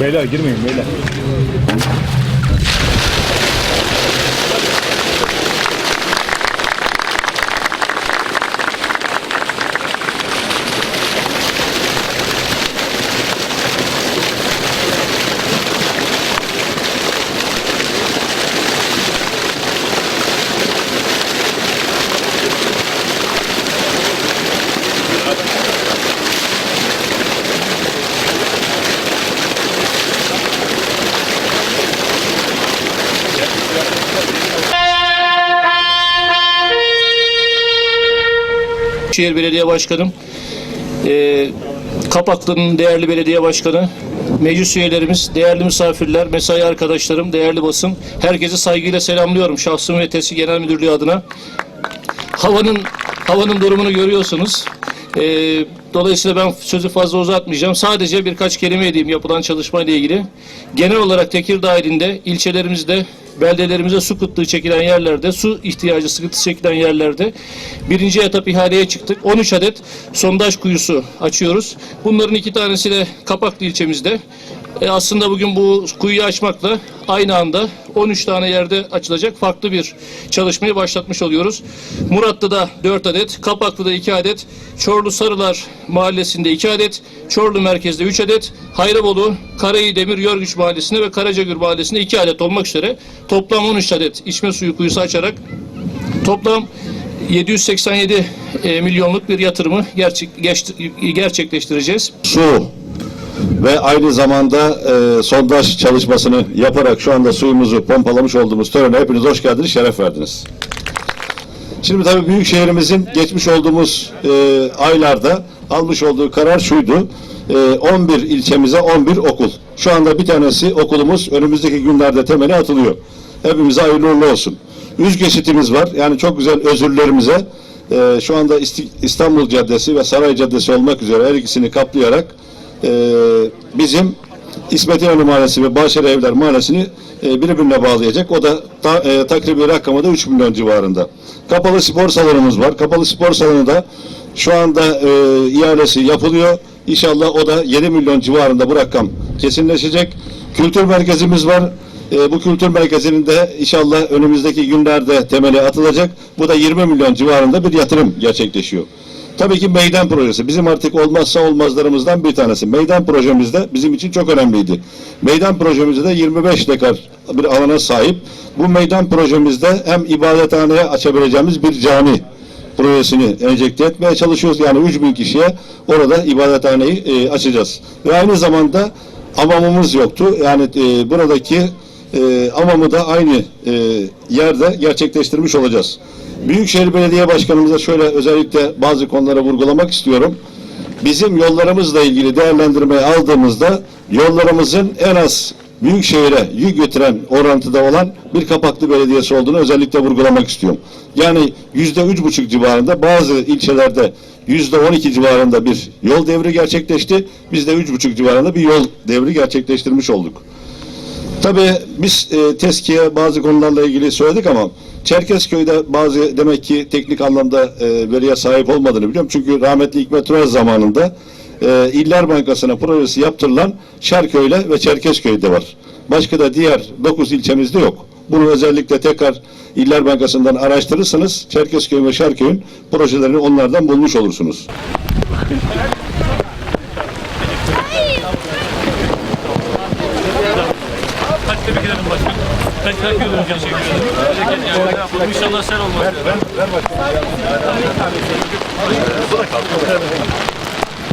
Beyler girmeyin beyler. Şehir Belediye Başkanım, e, Kapaklı'nın değerli belediye başkanı, meclis üyelerimiz, değerli misafirler, mesai arkadaşlarım, değerli basın, herkesi saygıyla selamlıyorum şahsım ve TESİ Genel Müdürlüğü adına. Havanın havanın durumunu görüyorsunuz. E, dolayısıyla ben sözü fazla uzatmayacağım. Sadece birkaç kelime edeyim yapılan çalışmayla ilgili. Genel olarak Tekirdağ ilinde, ilçelerimizde, beldelerimize su kıtlığı çekilen yerlerde, su ihtiyacı sıkıntısı çekilen yerlerde birinci etap ihaleye çıktık. 13 adet sondaj kuyusu açıyoruz. Bunların iki tanesi de Kapaklı ilçemizde. E aslında bugün bu kuyuyu açmakla aynı anda 13 tane yerde açılacak farklı bir çalışmayı başlatmış oluyoruz. Muratlı'da 4 adet, Kapaklı'da 2 adet, Çorlu Sarılar Mahallesi'nde 2 adet, Çorlu Merkez'de 3 adet, Hayrabolu, Karayidemir, Yorguç Mahallesi'nde ve Karacagür Mahallesi'nde 2 adet olmak üzere toplam 13 adet içme suyu kuyusu açarak toplam 787 e, milyonluk bir yatırımı gerçekleştireceğiz. su ve aynı zamanda e, sondaj çalışmasını yaparak şu anda suyumuzu pompalamış olduğumuz törene hepiniz hoş geldiniz, şeref verdiniz. Şimdi tabii büyük şehrimizin geçmiş olduğumuz e, aylarda almış olduğu karar şuydu. E, 11 ilçemize 11 okul. Şu anda bir tanesi okulumuz önümüzdeki günlerde temeli atılıyor. Hepimize hayırlı uğurlu olsun. Üç geçitimiz var. Yani çok güzel özürlerimize e, şu anda İstanbul Caddesi ve Saray Caddesi olmak üzere her ikisini kaplayarak e, bizim İsmet İnönü Mahallesi ve Bahçeli Evler Mahallesi'ni e, birbirine bağlayacak. O da ta, e, takribi rakamı da 3 milyon civarında. Kapalı spor salonumuz var. Kapalı spor salonu da şu anda e, ihalesi yapılıyor. İnşallah o da 7 milyon civarında bu rakam kesinleşecek. Kültür merkezimiz var. E, bu kültür merkezinin de inşallah önümüzdeki günlerde temeli atılacak. Bu da 20 milyon civarında bir yatırım gerçekleşiyor. Tabii ki meydan projesi. Bizim artık olmazsa olmazlarımızdan bir tanesi. Meydan projemizde bizim için çok önemliydi. Meydan projemizde de 25 dekar bir alana sahip. Bu meydan projemizde hem ibadethaneye açabileceğimiz bir cami projesini enjekte etmeye çalışıyoruz. Yani 3000 kişiye orada ibadethaneyi e, açacağız. Ve aynı zamanda amamımız yoktu. Yani e, buradaki e, amamı da aynı e, yerde gerçekleştirmiş olacağız. Büyükşehir Belediye Başkanımıza şöyle özellikle bazı konulara vurgulamak istiyorum. Bizim yollarımızla ilgili değerlendirmeye aldığımızda yollarımızın en az büyükşehire yük götüren orantıda olan bir kapaklı belediyesi olduğunu özellikle vurgulamak istiyorum. Yani yüzde üç buçuk civarında bazı ilçelerde yüzde on iki civarında bir yol devri gerçekleşti. Biz de üç buçuk civarında bir yol devri gerçekleştirmiş olduk. Tabii biz e, TESKİ'ye bazı konularla ilgili söyledik ama Çerkezköy'de bazı demek ki teknik anlamda e, veriye sahip olmadığını biliyorum. Çünkü rahmetli Hikmet Uraz zamanında e, İller Bankası'na projesi yaptırılan Şarköy'le ve Çerkezköy'de var. Başka da diğer 9 ilçemizde yok. Bunu özellikle tekrar İller Bankası'ndan araştırırsanız Çerkezköy ve Şarköy'ün projelerini onlardan bulmuş olursunuz. Tebrik ederim başkanım. Ben teşekkür ederim. Teşekkür ederim. İnşallah sen olmaz. Ver, ver, ver başkanım.